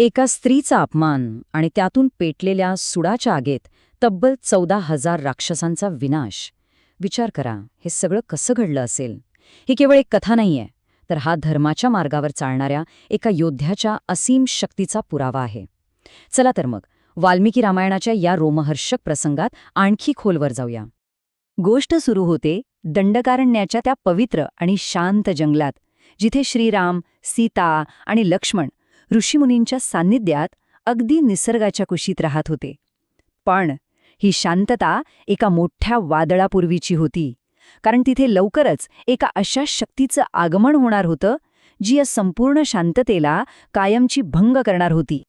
एका स्त्रीचा अपमान आणि त्यातून पेटलेल्या सुडाच्या आगेत तब्बल चौदा हजार राक्षसांचा विनाश. विचार करा हे सगळं कसं घडलं असेल? ही केवळ एक कथा नाहीये तर हा धर्माच्या मार्गावर चालणाऱ्या एका योद्ध्याच्या असीम शक्तीचा पुरावा आहे. चला तर मग वाल्मिकी रामायणाच्या या रोमहर्षक प्रसंगात आणखी खोलवर जाऊया. गोष्ट सुरू होते दंडकारण्याच्या त्या पवित्र आणि शांत जंगलात जिथे श्रीराम सीता आणि लक्ष्मण ऋषीमुनींच्या सान्निध्यात अगदी निसर्गाच्या कुशीत राहत होते. पण ही शांतता एका मोठ्या वादळापूर्वीची होती कारण तिथे लवकरच एका अशा शक्तीचं आगमन होणार होतं जी या संपूर्ण शांततेला कायमची भंग करणार होती.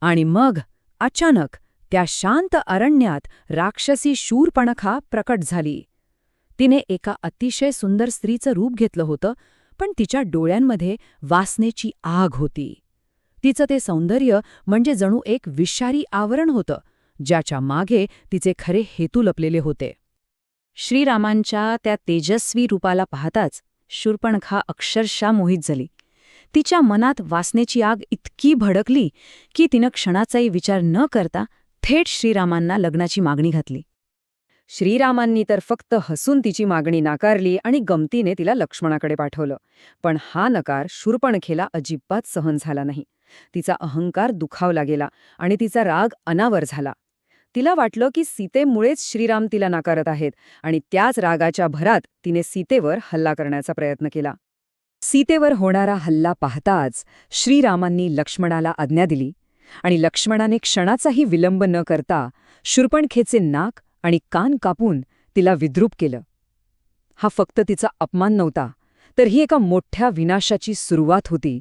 आणि मग अचानक त्या शांत अरण्यात राक्षसी शूरपणखा प्रकट झाली. तिने एका अतिशय सुंदर स्त्रीचं रूप घेतलं होतं पण तिच्या डोळ्यांमध्ये वासनेची आग होती. तिचं ते सौंदर्य म्हणजे जणू एक विषारी आवरण होतं ज्याच्या मागे तिचे खरे हेतू लपलेले होते. श्रीरामांच्या त्या तेजस्वी रूपाला पाहताच शूर्पणखा अक्षरशः मोहित झाली. तिच्या मनात वासनेची आग इतकी भडकली की तिनं क्षणाचाही विचार न करता थेट श्रीरामांना लग्नाची मागणी घातली. श्रीरामांनी तर फक्त हसून तिची मागणी नाकारली आणि गमतीने तिला लक्ष्मणाकडे पाठवलं पण हा नकार शूर्पणखेला अजिबात सहन झाला नाही. तिचा अहंकार दुखावला गेला आणि तिचा राग अनावर झाला. तिला वाटलं की सीतेमुळेच श्रीराम तिला नाकारत आहेत आणि त्याच रागाच्या भरात तिने सीतेवर हल्ला करण्याचा प्रयत्न केला. सीतेवर होणारा हल्ला पाहताच श्रीरामांनी लक्ष्मणाला आज्ञा दिली आणि लक्ष्मणाने क्षणाचाही विलंब न करता शूर्पणखेचे नाक आणि कान कापून तिला विद्रूप केलं. हा फक्त तिचा अपमान नव्हता तर ही एका मोठ्या विनाशाची सुरुवात होती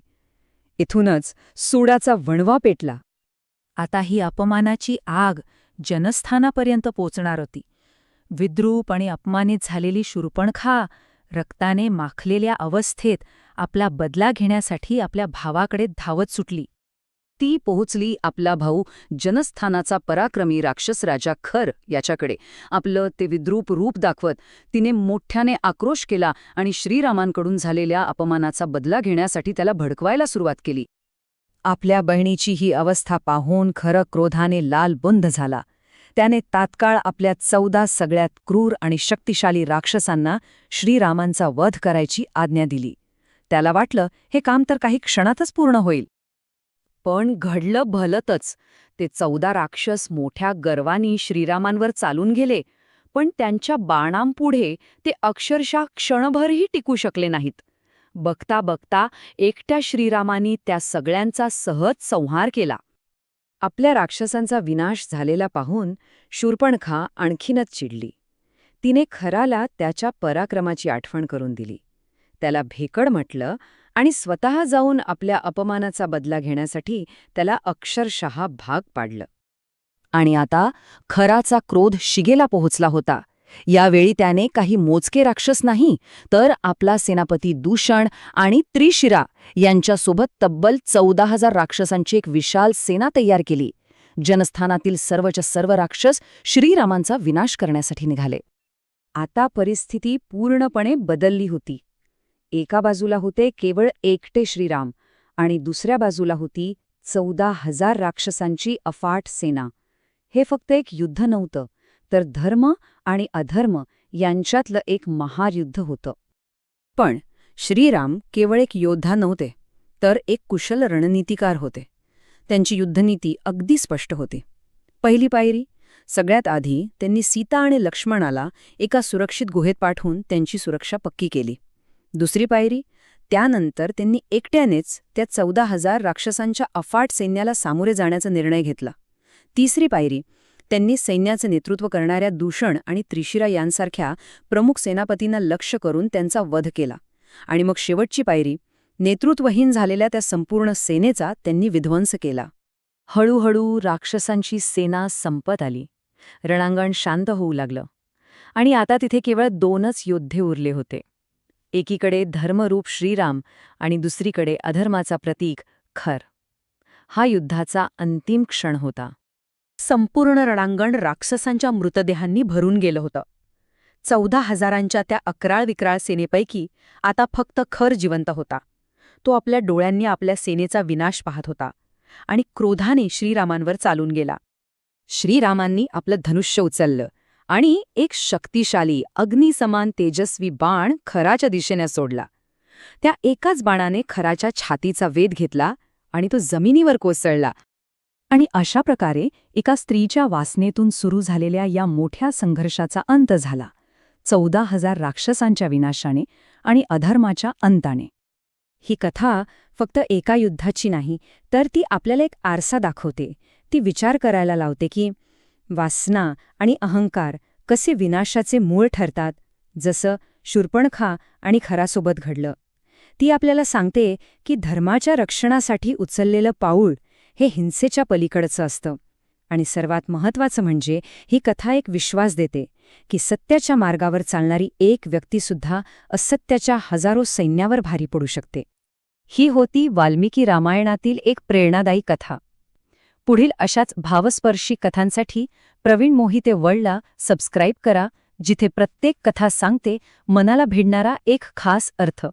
इथूनच सूडाचा वणवा पेटला. आता ही अपमानाची आग जनस्थानापर्यंत पोचणार होती. विद्रूप आणि अपमानित झालेली शूरपणखा रक्ताने माखलेल्या अवस्थेत आपला बदला घेण्यासाठी आपल्या भावाकडे धावत सुटली. ती पोहोचली आपला भाऊ जनस्थानाचा पराक्रमी राक्षस राजा खर याच्याकडे. आपलं ते विद्रूप रूप दाखवत तिने मोठ्याने आक्रोश केला आणि श्रीरामांकडून झालेल्या अपमानाचा बदला घेण्यासाठी त्याला भडकवायला सुरुवात केली. आपल्या बहिणीची ही अवस्था पाहून खरं क्रोधाने लाल बुंद झाला. त्याने तात्काळ आपल्या चौदा सगळ्यात क्रूर आणि शक्तिशाली राक्षसांना श्रीरामांचा वध करायची आज्ञा दिली. त्याला वाटलं हे काम तर काही क्षणातच पूर्ण होईल. पण घडलं भलतच. ते चौदा राक्षस मोठ्या गर्वानी श्रीरामांवर चालून गेले पण त्यांच्या बाणांपुढे ते अक्षरशः क्षणभरही टिकू शकले नाहीत. बघता बघता एकट्या श्रीरामानी त्या सगळ्यांचा सहज संहार केला. आपल्या राक्षसांचा विनाश झालेला पाहून शूरपणखा आणखीनच चिडली. तिने खराला त्याच्या पराक्रमाची आठवण करून दिली. त्याला भेकड म्हटलं आणि स्वतः जाऊन आपल्या अपमानाचा बदला घेण्यासाठी त्याला अक्षरशः भाग पाडलं. आणि आता खराचा क्रोध शिगेला पोहोचला होता. यावेळी त्याने काही मोजके राक्षस नाही तर आपला सेनापती दूषण आणि त्रिशिरा यांच्यासोबत तब्बल चौदा हजार राक्षसांची एक विशाल सेना तयार केली. जनस्थानातील सर्वच्या सर्व राक्षस श्रीरामांचा विनाश करण्यासाठी निघाले. आता परिस्थिती पूर्णपणे बदलली होती. एका बाजूला होते केवळ एकटे श्रीराम आणि दुसऱ्या बाजूला होती चौदा हजार राक्षसांची अफाट सेना. हे फक्त एक युद्ध नव्हतं तर धर्म आणि अधर्म यांच्यातलं एक महायुद्ध होतं. पण श्रीराम केवळ एक योद्धा नव्हते तर एक कुशल रणनीतिकार होते. त्यांची युद्धनीती अगदी स्पष्ट होती. पहिली पायरी सगळ्यात आधी त्यांनी सीता आणि लक्ष्मणाला एका सुरक्षित गुहेत पाठवून त्यांची सुरक्षा पक्की केली. दुसरी पायरी त्यानंतर त्यांनी एकट्यानेच त्या चौदा हजार राक्षसांच्या अफाट सैन्याला सामोरे जाण्याचा निर्णय घेतला. तिसरी पायरी त्यांनी सैन्याचं नेतृत्व करणाऱ्या दूषण आणि त्रिशिरा यांसारख्या प्रमुख सेनापतींना लक्ष करून त्यांचा वध केला. आणि मग शेवटची पायरी नेतृत्वहीन झालेल्या त्या संपूर्ण सेनेचा त्यांनी विध्वंस केला. हळूहळू राक्षसांची सेना संपत आली. रणांगण शांत होऊ लागलं. आणि आता तिथे केवळ दोनच योद्धे उरले होते. एकीकडे धर्मरूप श्रीराम आणि दुसरीकडे अधर्माचा प्रतीक खर. हा युद्धाचा अंतिम क्षण होता. संपूर्ण रणांगण राक्षसांच्या मृतदेहांनी भरून गेलं होतं. चौदा हजारांच्या त्या अकराळ विक्राळ सेनेपैकी आता फक्त खर जिवंत होता. तो आपल्या डोळ्यांनी आपल्या सेनेचा विनाश पाहत होता आणि क्रोधाने श्रीरामांवर चालून गेला. श्रीरामांनी आपलं धनुष्य उचललं. आणि एक शक्तिशाली अग्निसमान तेजस्वी बाण खराच्या दिशेने सोडला. त्या एकाच बाणाने खराच्या छातीचा वेध घेतला आणि तो जमिनीवर कोसळला. आणि अशा प्रकारे एका स्त्रीच्या वासनेतून सुरू झालेल्या या मोठ्या संघर्षाचा अंत झाला. चौदा हजार राक्षसांच्या विनाशाने आणि अधर्माच्या अंताने. ही कथा फक्त एका युद्धाची नाही तर ती आपल्याला एक आरसा दाखवते. ती विचार करायला लावते की वासना आणि अहंकार कसे विनाशाचे मूळ ठरतात जसं शूर्पणखा आणि खरासोबत घडलं. ती आपल्याला सांगते की धर्माच्या रक्षणासाठी उचललेलं पाऊल हे हिंसेच्या पलीकडचं असतं. आणि सर्वात महत्त्वाचं म्हणजे ही कथा एक विश्वास देते की सत्याच्या मार्गावर चालणारी एक व्यक्तीसुद्धा असत्याच्या हजारो सैन्यावर भारी पडू शकते. ही होती वाल्मिकी रामायणातील एक प्रेरणादायी कथा. पुढील अशाच भावस्पर्शी कथांसाठी प्रवीण मोहिते वर्ल्डला सबस्क्राईब करा जिथे प्रत्येक कथा सांगते मनाला भिडणारा एक खास अर्थ.